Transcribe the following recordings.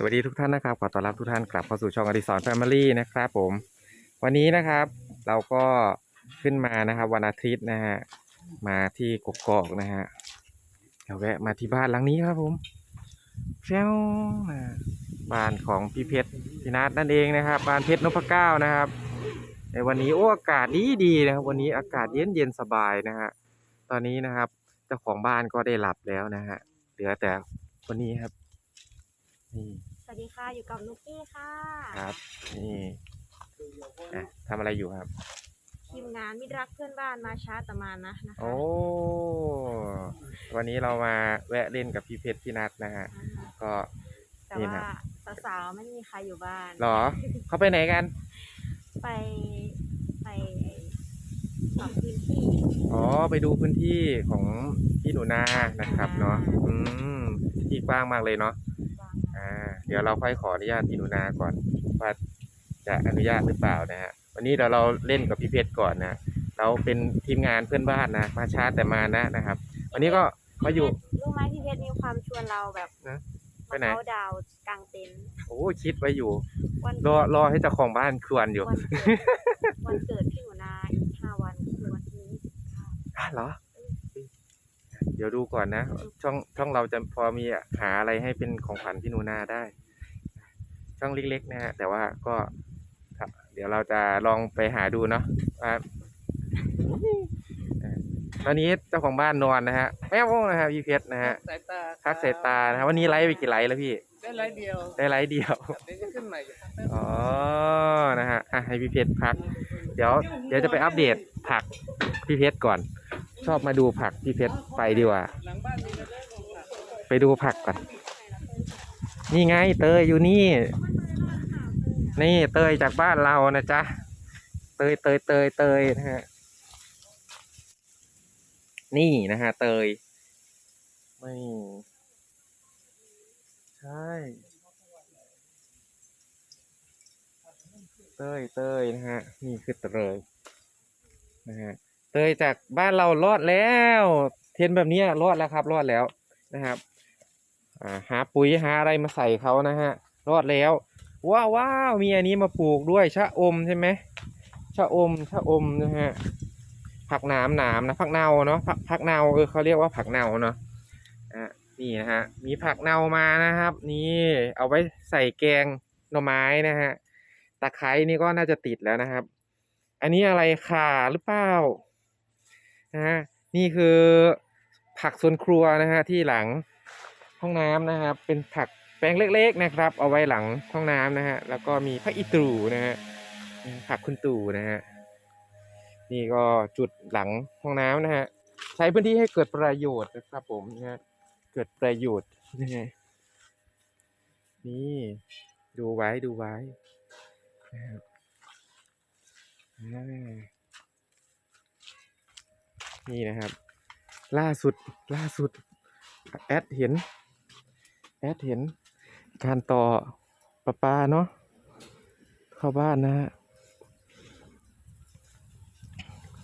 สวัสดีทุกท่านนะครับขอต้อนรับทุกท่านกลับเข้าสู่ช่องอดิสรแฟมิลี่นะครับผม วันนี้นะครับ เราก็ขึ้นมานะครับ วันอาทิตย์นะฮะมาที่กกอกนะฮะเราแวะมาที่บ้านหลังนี้ครับผมเจ้านะบ้านของพี่เพชรพี่นัทนั่นเองนะครับ บ้านเพชรนพเก้านะครับ ในวันนี้โอ้อากาศดีดีนะครับ วันนี้อากาศเย็นเย็นสบายนะฮะตอนนี้นะครับเจ้าของบ้านก็ได้หลับแล้วนะฮะเหลือแต่คนนี้ครับนี่ วัสดีค่ะ อยู่กับนุกกี้ค่ะครับ นี่อะทำอะไรอยู่ครับ ทีมงานมิตรรักเพื่อนบ้านมาช้าแต่มานะนะคะโอ้ วันนี้เรามาแวะเล่นกับพี่เพชรพี่นัทนะฮะ อ่าก็ แต่นี่ว่านะ สาวๆไม่มีใครอยู่บ้าน หรอ เขาไปไหนกัน ไปไปปรับพื้นที่ อ๋อ ไปดูพื้นที่ของพี่หนูนานะครับเนาะ อืมที่กว้างมากเลยเนาะวางอ่า เดี๋ยวเราค่อยขออนุญาตพี่หนูนาก่อนว่าจะอนุญาตหรือเปล่านะฮะวันนี้เดี๋ยวเราเล่นกับพี่เพชรก่อนนะเราเป็นทีมงานเพื่อนบ้านนะมาช้าแต่มานะนะครับ วันนี้ก็มาอยู่รู้ไหมพี่เพชรมีความชวนเราแบบนะไปมาไหนเขาดาวน์กลางเต็นท์โอ้คิดไว้อยู่วันรอรอให้เจ้าของบ้านครวนอยู่วันเกิดวันเกิดพี่หนูนาอีกห้าวันคือวันที่ยี่สิบเก้าอะเหรอ เดี๋ยวดูก่อนนะ ช่องช่องเราจะพอมีหาอะไรให้เป็นของขวัญพี่หนูนาได้ ช่องเล็กๆนะฮะแต่ว่าก็ครับเดี๋ยวเราจะลองไปหาดูเนาะว่าเอ่อตอนนี้เจ้าของบ้านนอนนะฮะแมวนะฮะพี่เพชรนะฮะสายตาพักสายตานะฮะวันนี้ไลฟ์ไปกี่ไลฟ์แล้วพี่ ได้ไลฟ์เดียว ได้ไลฟ์เดียวเดี๋ยวจะขึ้นใหม่อยู่ครับอ๋อนะฮะอะให้พี่เพชรพัก เดี๋ยวเดี๋ยวจะไปอัปเดตผักพี่เพชรก่อน ชอบมาดูผักพี่เพชรไปดีกว่า ไปดูผักก่อน นี่ไงเตยอยู่นี่ นี่เตยจากบ้านเรานะจ๊ะ เตยเตยเตยเตยนะฮะ นี่นะฮะเตย ไม่ใช่เตยเตยนะฮะ นี่คือเตยนะฮะ เตยจากบ้านเรารอดแล้ว เทนแบบนี้รอดแล้วครับ รอดแล้วนะครับหาปุ๋ยหาอะไรมาใส่เขานะฮะ รอดแล้ว ว้าวว้าวมีอันนี้มาปลูกด้วยชะอมใช่ไหมชะอมชะอมนะฮะผักหนามหนามนะผักเนาเนาะผักผักเนาเออเขาเรียกว่าผักเนาเนาะอะนี่นะฮะมีผักเนามานะครับ นี่เอาไว้ใส่แกงหน่อไม้นะฮะตะไคร้นี่ก็น่าจะติดแล้วนะครับ อันนี้อะไรข่าหรือเปล่า นะฮะนี่คือผักสวนครัวนะฮะที่หลังห้องน้ำนะครับ เป็นผักแปลงเล็ก ๆนะครับ เอาไว้หลังห้องน้ำนะฮะแล้วก็มีผักอีตรูนะฮะผักคุณตู่นะฮะนี่ก็จุดหลังห้องน้ำนะฮะใช้พื้นที่ให้เกิดประโยชน์นะครับผมนะฮะเกิดประโยชน์นะฮะนี่ดูไว้ดูไว้นะครับอ่า นี่นะครับ ล่าสุดล่าสุด แอดเห็น แอดเห็น การต่อประปาเนาะเข้าบ้านนะฮะ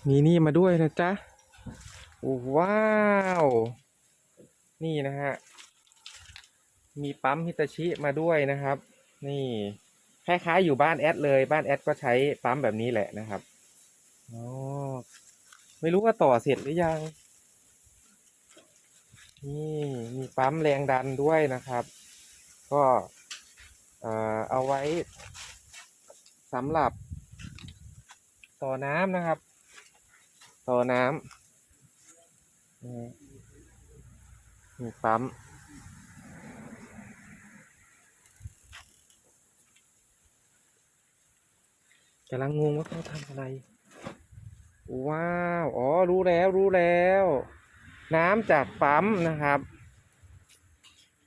มีนี่มาด้วยนะจ๊ะว้าว นี่นะฮะ มีปั๊มฮิตาชิมาด้วยนะครับ นี่คล้ายๆอยู่บ้านแอดเลย บ้านแอดก็ใช้ปั๊มแบบนี้แหละนะครับ อ๋อ ไม่รู้ว่าต่อเสร็จหรือยัง นี่มีปั๊มแรงดันด้วยนะครับ ก็เออเอาไว้สำหรับ ต่อน้ำนะครับ ต่อน้ำนี่มีปั๊มกำลังงงว่าเขาทำอะไร ว้าว อ๋อ รู้แล้วรู้แล้ว น้ำจากปั๊มนะครับ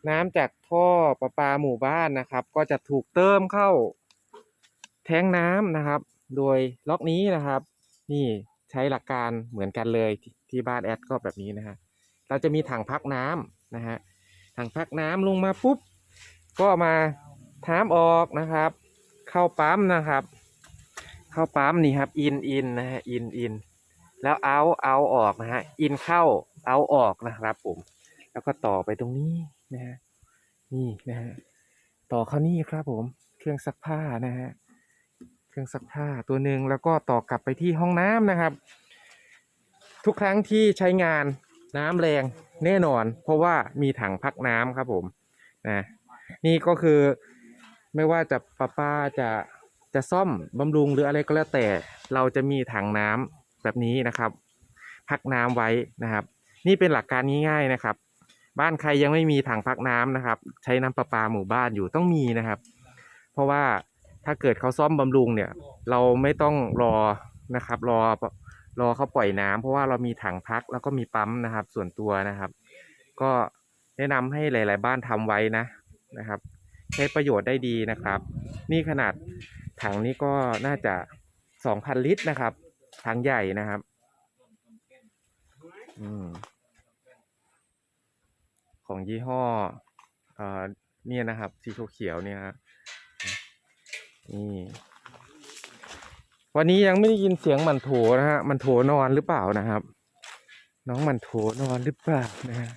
น้ำจากท่อประปาหมู่บ้านนะครับ ก็จะถูกเติมเข้า แท้งน้ำนะครับ โดยล็อกนี้นะครับ นี่ใช้หลักการเหมือนกันเลยที่ที่บ้านแอดก็แบบนี้นะฮะ เราจะมีถังพักน้ำนะฮะ ถังพักน้ำลงมาปุ๊บ ก็มาท้ามออกนะครับ เข้าปั๊มนะครับ เข้าปั๊มนี่ครับ อินอินนะฮะอินอินแล้วเอาเอาออกนะฮะอินเข้าเอาออกนะครับผมแล้วก็ต่อไปตรงนี้นะฮะนี่นะฮะต่อเข้านี่ครับผม เครื่องซักผ้านะฮะเครื่องซักผ้าตัวหนึ่งแล้วก็ต่อกลับไปที่ห้องน้ำนะครับ ทุกครั้งที่ใช้งานน้ำแรงแน่นอน เพราะว่ามีถังพักน้ำครับผมนะนี่ก็คือไม่ว่าจะป้าป้าจะ จะซ่อมบำรุงหรืออะไรก็แล้วแต่ เราจะมีถังน้ำแบบนี้นะครับ พักน้ำไว้นะครับ นี่เป็นหลักการง่ายๆนะครับ บ้านใครยังไม่มีถังพักน้ำนะครับ ใช้น้ำประปาหมู่บ้านอยู่ต้องมีนะครับ เพราะว่าถ้าเกิดเขาซ่อมบำรุงเนี่ย เราไม่ต้องรอนะครับ รอรอเขาปล่อยน้ำเพราะว่าเรามีถังพักแล้วก็มีปั๊มนะครับ ส่วนตัวนะครับ ก็แนะนำให้หลาย ๆ บ้านทำไว้นะนะครับ ใช้ประโยชน์ได้ดีนะครับ นี่ขนาด ถังนี้ก็น่าจะสองพันลิตรนะครับ ถังใหญ่นะครับ อืม ของยี่ห้อเอ่อเนี่ยนะครับ สีเขียวเนี่ยฮะนี่วันนี้ยังไม่ได้ยินเสียงมันโถนะฮะ มันโถนอนหรือเปล่านะครับ น้องมันโถนอนหรือเปล่านะฮะ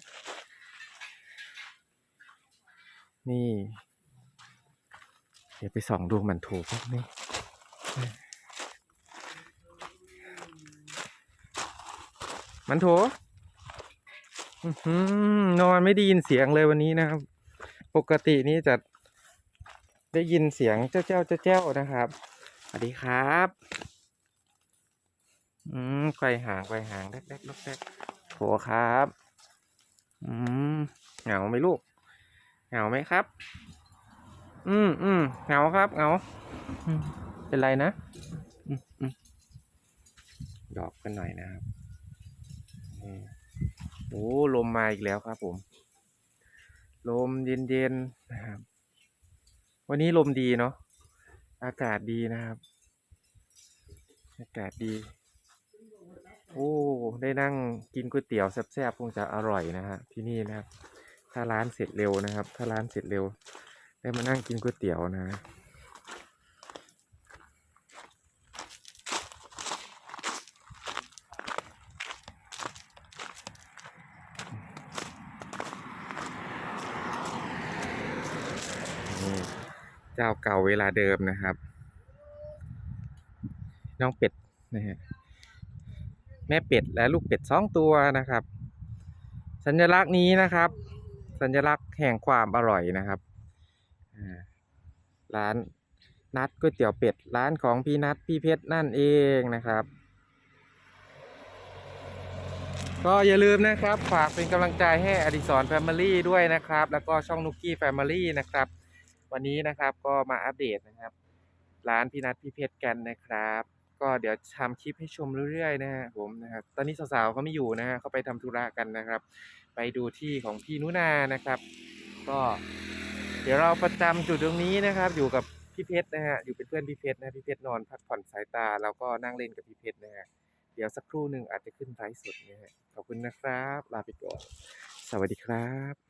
นี่ เดี๋ยวไปส่องดูมันโถพวกนี้มันโถนอนไม่ได้ยินเสียงเลยวันนี้นะครับ ปกตินี่จะได้ยินเสียงเจ้าเจ้าเจ้าเจ้านะครับ สวัสดีครับ อืมไกวหางไกวหางแดกแดกแดกแดกโถครับ อืมเหงาไหมลูก เหงาไหมครับ อืมอืมเหงาครับเหงาอืมเป็นไรนะอืมอืมดอกกันหน่อยนะครับนี่โอ้ลมมาอีกแล้วครับผม ลมเย็นๆนะครับ วันนี้ลมดีเนาะอากาศดีนะครับ อากาศดี โอ้ได้นั่งกินก๋วยเตี๋ยวแซ่บๆคงจะอร่อยนะฮะที่นี่นะครับ ถ้าร้านเสร็จเร็วนะครับ ถ้าร้านเสร็จเร็ว ได้มานั่งกินก๋วยเตี๋ยวนะ นี่เจ้าเก่าเวลาเดิมนะครับ น้องเป็ดนะฮะแม่เป็ดและลูกเป็ดสองตัวนะครับ สัญลักษณ์นี้นะครับ สัญลักษณ์แห่งความอร่อยนะครับ ร้านนัดก๋วยเตี๋ยวเป็ด ร้านของพี่นัดพี่เพชรนั่นเองนะครับ ก็อย่าลืมนะครับ ฝากเป็นกำลังใจให้อดิศรแฟมิลี่ด้วยนะครับ แล้วก็ช่องนุกกี้แฟมิลี่นะครับ วันนี้นะครับก็มาอัปเดตนะครับ ร้านพี่นัทพี่เพชรกันนะครับ ก็เดี๋ยวทำคลิปให้ชมเรื่อยๆนะฮะผมนะครับ ตอนนี้สาวๆเขาไม่อยู่นะฮะเขาไปทำธุระกันนะครับ ไปดูที่ของพี่นุนานะครับ ก็ เดี๋ยวเราประจำจุดตรงนี้นะครับ อยู่กับพี่เพชรนะฮะอยู่เป็นเพื่อนพี่เพชรนะพี่เพชรนอนพักผ่อนสายตาแล้วก็นั่งเล่นกับพี่เพชรนะฮะเดี๋ยวสักครู่หนึ่งอาจจะขึ้นไลฟ์สดนะฮะขอบคุณนะครับ ลาไปก่อน สวัสดีครับ